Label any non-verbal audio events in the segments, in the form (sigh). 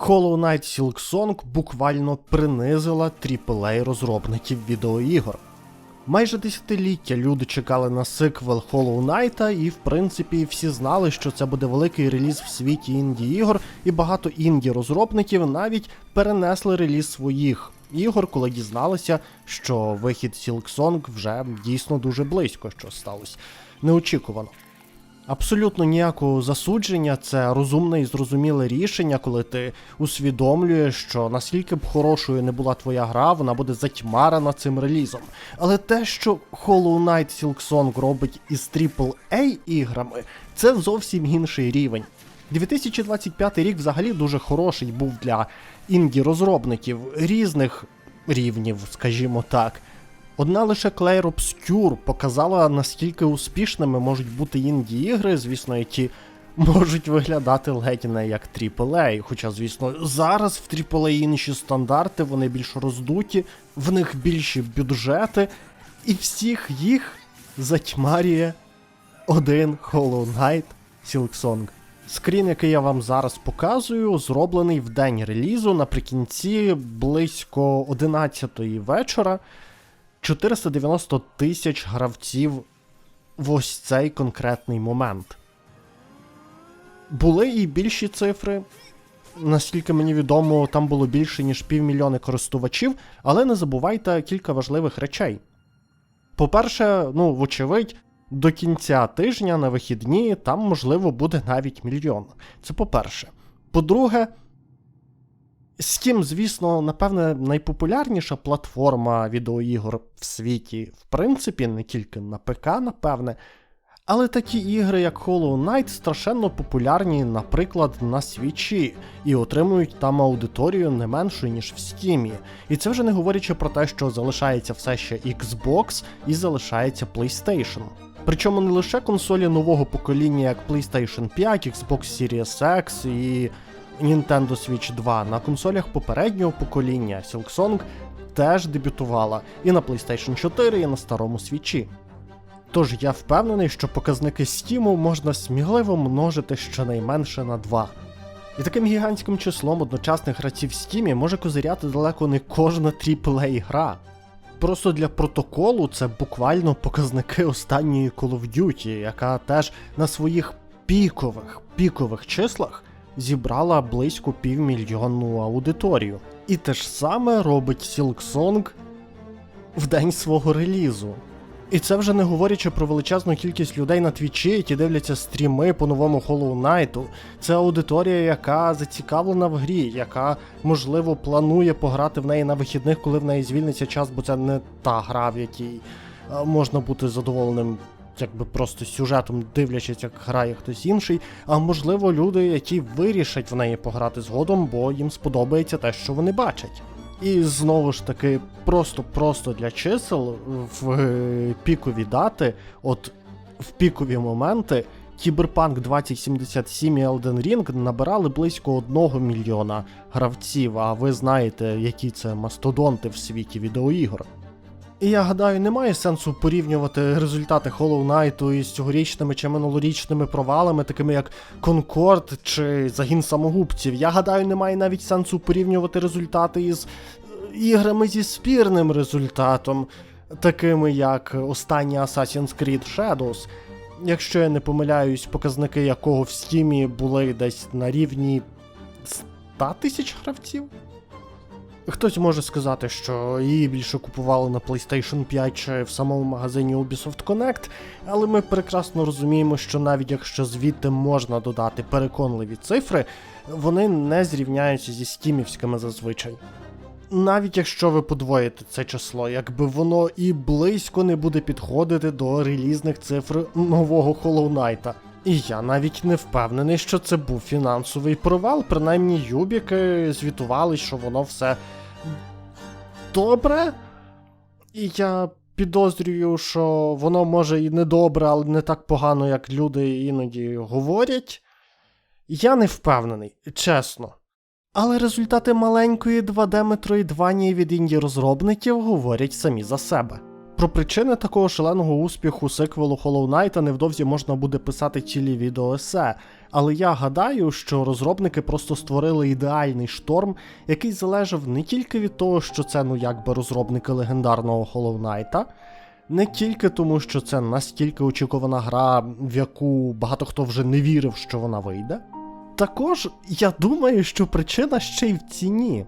Hollow Knight Silksong буквально принизила AAA розробників відеоігор. Майже десятиліття люди чекали на сиквел Hollow Knight, і в принципі всі знали, що це буде великий реліз в світі інді-ігор, і багато інді-розробників навіть перенесли реліз своїх ігор, коли дізналися, що вихід Silksong вже дійсно дуже близько, що сталося неочікувано. Абсолютно ніякого засудження, це розумне і зрозуміле рішення, коли ти усвідомлюєш, що наскільки б хорошою не була твоя гра, вона буде затьмарена цим релізом. Але те, що Hollow Knight Silksong робить із AAA іграми, це зовсім інший рівень. 2025 рік взагалі дуже хороший був для інді-розробників різних рівнів, скажімо так. Одна лише Clair Obscure показала, наскільки успішними можуть бути інді-ігри, звісно, які можуть виглядати ледь не як AAA. Хоча, звісно, зараз в AAA інші стандарти, вони більш роздуті, в них більші бюджети, і всіх їх затьмарює один Hollow Knight Silksong. Скрін, який я вам зараз показую, зроблений в день релізу наприкінці близько 11-ї вечора. 490 тисяч гравців в ось цей конкретний момент. Були і більші цифри. Наскільки мені відомо, там було більше, ніж півмільйони користувачів, але не забувайте кілька важливих речей. По-перше, ну, вочевидь, до кінця тижня на вихідні там, можливо, буде навіть мільйон. Це по-перше. По-друге, Steam, звісно, напевне, найпопулярніша платформа відеоігор в світі, в принципі, не тільки на ПК, напевне. Але такі ігри, як Hollow Knight, страшенно популярні, наприклад, на свічі, і отримують там аудиторію не меншу, ніж в Steam. І це вже не говорячи про те, що залишається все ще Xbox і залишається PlayStation. Причому не лише консолі нового покоління, як PlayStation 5, Xbox Series X і Nintendo Switch 2 на консолях попереднього покоління Silksong теж дебютувала і на PlayStation 4, і на старому свічі. Тож я впевнений, що показники Steam можна сміливо множити щонайменше на 2. І таким гігантським числом одночасних гравців в Steam може козиряти далеко не кожна AAA гра. Просто для протоколу це буквально показники останньої Call of Duty, яка теж на своїх пікових пікових числах зібрала близько півмільйонну аудиторію. І те ж саме робить Silksong в день свого релізу. І це вже не говорячи про величезну кількість людей на твічі, які дивляться стріми по новому Hollow Knight. Це аудиторія, яка зацікавлена в грі, яка, можливо, планує пограти в неї на вихідних, коли в неї звільниться час, бо це не та гра, в якій е, можна бути задоволеним якби просто сюжетом, дивлячись, як грає хтось інший, а можливо, люди, які вирішать в неї пограти згодом, бо їм сподобається те, що вони бачать. І знову ж таки, просто-просто для чисел в е, пікові дати, от в пікові моменти. Cyberpunk 2077 і Elden Ring набирали близько 1 мільйона гравців, а ви знаєте, які це мастодонти в світі відеоігор. І я гадаю, немає сенсу порівнювати результати Hollow Knight із цьогорічними чи минулорічними провалами, такими як Concord чи Загін самогубців. Я гадаю, немає навіть сенсу порівнювати результати із е, іграми зі спірним результатом, такими як останні Assassin's Creed Shadows. Якщо я не помиляюсь, показники якого в стімі були десь на рівні 100 тисяч гравців. Хтось може сказати, що її більше купували на PlayStation 5 чи в самому магазині Ubisoft Connect, але ми прекрасно розуміємо, що навіть якщо звідти можна додати переконливі цифри, вони не зрівняються зі стімівськими зазвичай. Навіть якщо ви подвоїте це число, якби воно і близько не буде підходити до релізних цифр нового Hollow Knight. І я навіть не впевнений, що це був фінансовий провал. Принаймні, Юбіки звітували, що воно все добре. І я підозрюю, що воно може і не добре, але не так погано, як люди іноді говорять. Я не впевнений, чесно. Але результати маленької 2D Metroidvania від інді розробників говорять самі за себе. Про причини такого шаленого успіху сиквелу Hollow Knight невдовзі можна буде писати цілі відеоесе, але я гадаю, що розробники просто створили ідеальний шторм, який залежав не тільки від того, що це ну якби розробники легендарного Hollow Knight, не тільки тому, що це настільки очікувана гра, в яку багато хто вже не вірив, що вона вийде. Також я думаю, що причина ще й в ціні.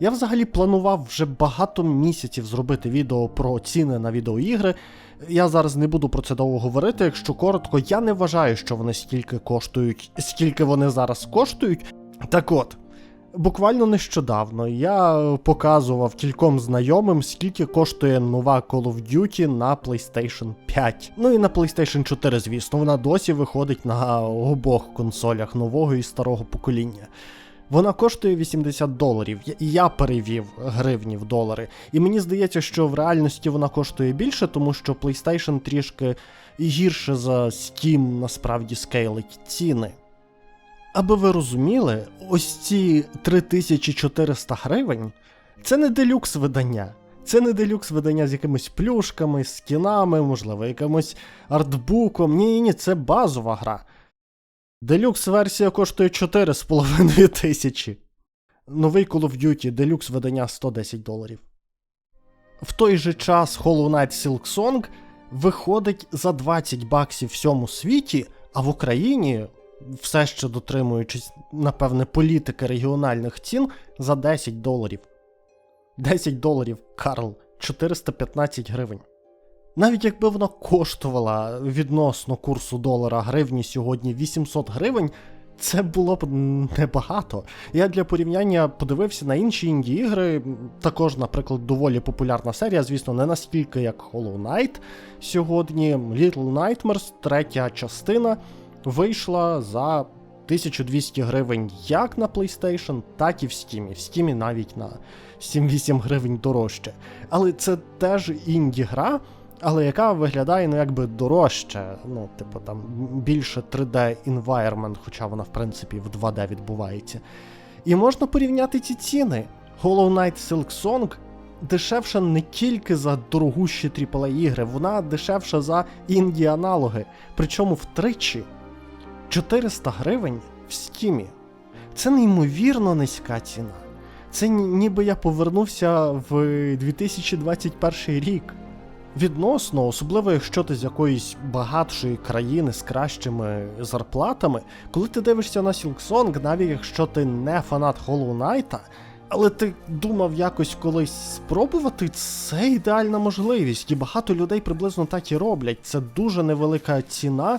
Я взагалі планував вже багато місяців зробити відео про ціни на відеоігри. Я зараз не буду про це довго говорити. Якщо коротко, я не вважаю, що вони стільки коштують, скільки вони зараз коштують. Так от, буквально нещодавно я показував кільком знайомим, скільки коштує нова Call of Duty на PlayStation 5. Ну і на PlayStation 4, звісно, вона досі виходить на обох консолях нового і старого покоління. Вона коштує 80 доларів, і я перевів гривні в долари. І мені здається, що в реальності вона коштує більше, тому що PlayStation трішки гірше за Steam насправді скейлить ціни. Аби ви розуміли, ось ці 3400 гривень це не делюкс видання. Це не делюкс видання з якимись плюшками, скінами, можливо, якимось артбуком. Ні, ні, ні, це базова гра. Делюкс версія коштує 4,5 (laughs) тисячі. Новий Call of Duty делюкс видання 110 доларів. В той же час Hollow Knight Silksong виходить за 20 баксів в всьому світі, а в Україні, все ще дотримуючись, напевне, політики регіональних цін, за 10 доларів. 10 доларів, Карл, 415 гривень. Навіть якби вона коштувала відносно курсу долара гривні сьогодні 800 гривень, це було б небагато. Я для порівняння подивився на інші інді ігри. Також, наприклад, доволі популярна серія, звісно, не настільки як Hollow Knight сьогодні. Little Nightmares, третя частина, вийшла за 1200 гривень як на PlayStation, так і в Steam. В Steam навіть на 7-8 гривень дорожче. Але це теж інді-гра але яка виглядає ну якби дорожче, ну, типу там більше 3D environment, хоча вона, в принципі, в 2D відбувається. І можна порівняти ці ціни. Hollow Knight Silk Song дешевша не тільки за дорогущі AAA ігри, вона дешевша за інді-аналоги, причому втричі 400 гривень в стімі. Це неймовірно низька ціна. Це ніби я повернувся в 2021 рік. Відносно, особливо якщо ти з якоїсь багатшої країни з кращими зарплатами, коли ти дивишся на Silksong, навіть якщо ти не фанат Hollow Knight, але ти думав якось колись спробувати, це ідеальна можливість, і багато людей приблизно так і роблять. Це дуже невелика ціна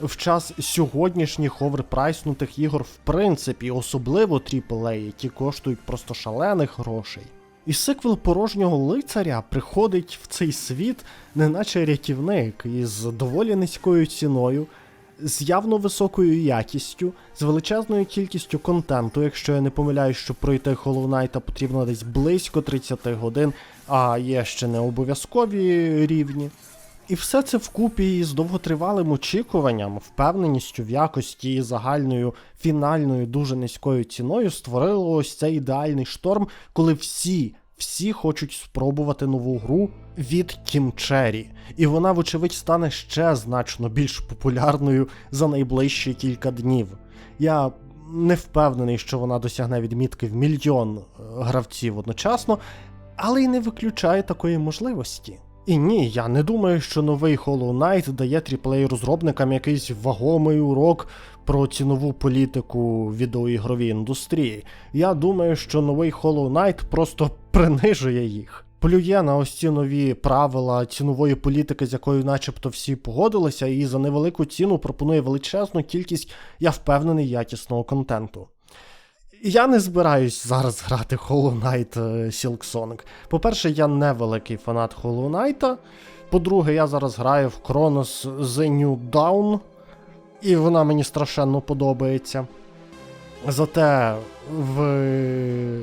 в час сьогоднішніх оверпрайснутих ігор, в принципі, особливо AAA, які коштують просто шалених грошей. І сиквел порожнього лицаря приходить в цей світ, неначе рятівник, із доволі низькою ціною, з явно високою якістю, з величезною кількістю контенту, якщо я не помиляюсь, щоб пройти Hollow Knight потрібно десь близько 30 годин, а є ще не обов'язкові рівні. І все це вкупі з довготривалим очікуванням, впевненістю в якості і загальною фінальною дуже низькою ціною створило ось цей ідеальний шторм, коли всі, всі хочуть спробувати нову гру від Cherry. І вона, вочевидь, стане ще значно більш популярною за найближчі кілька днів. Я не впевнений, що вона досягне відмітки в мільйон е, гравців одночасно, але й не виключає такої можливості. І ні, я не думаю, що новий Hollow Knight дає AAA розробникам якийсь вагомий урок про цінову політику відеоігровій індустрії. Я думаю, що новий Hollow Knight просто принижує їх. Плює на ось ці нові правила цінової політики, з якою начебто всі погодилися, і за невелику ціну пропонує величезну кількість, я впевнений, якісного контенту. Я не збираюсь зараз грати Hollow Knight е, Silk Song. По-перше, я не великий фанат Hollow Knight. По-друге, я зараз граю в Chronos The New Dawn, і вона мені страшенно подобається. Зате в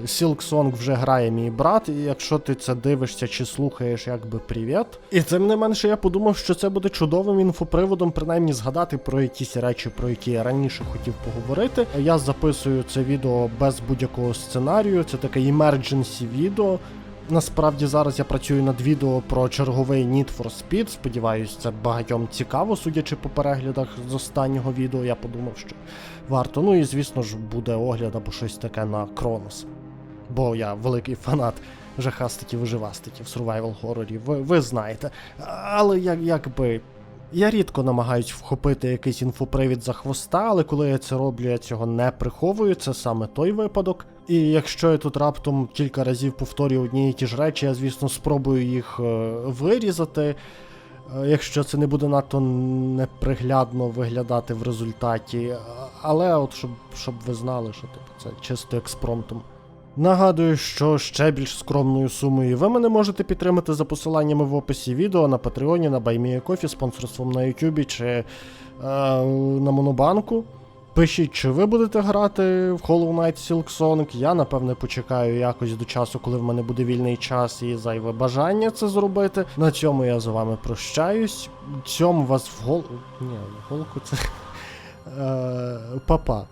Silk Song вже грає мій брат, і якщо ти це дивишся чи слухаєш, якби привіт. І тим не менше я подумав, що це буде чудовим інфоприводом, принаймні згадати про якісь речі, про які я раніше хотів поговорити. Я записую це відео без будь-якого сценарію, це таке emergency відео. Насправді зараз я працюю над відео про черговий Need for Speed. Сподіваюсь, це багатьом цікаво, судячи по переглядах з останнього відео. Я подумав, що варто. Ну і звісно ж буде огляд або щось таке на Кронос. Бо я великий фанат жахастиків і живастиків, survival хорорів, ви, ви знаєте. Але як, якби. Я рідко намагаюсь вхопити якийсь інфопривід за хвоста, але коли я це роблю, я цього не приховую, це саме той випадок. І якщо я тут раптом кілька разів повторюю одні і ті ж речі, я, звісно, спробую їх е, вирізати. Е, Якщо це не буде надто неприглядно виглядати в результаті. Але от щоб, щоб ви знали, що типу, це чисто експромтом. Нагадую, що ще більш скромною сумою ви мене можете підтримати за посиланнями в описі відео на Патреоні, на BuyMeACoffee, спонсорством на Ютубі чи е, на Монобанку. Пишіть, чи ви будете грати в Hollow Knight Silk Sonic. Я напевне почекаю якось до часу, коли в мене буде вільний час і зайве бажання це зробити. На цьому я з вами прощаюсь. Цьому вас в гол... Ні, голку це. (laughs) Е, Папа.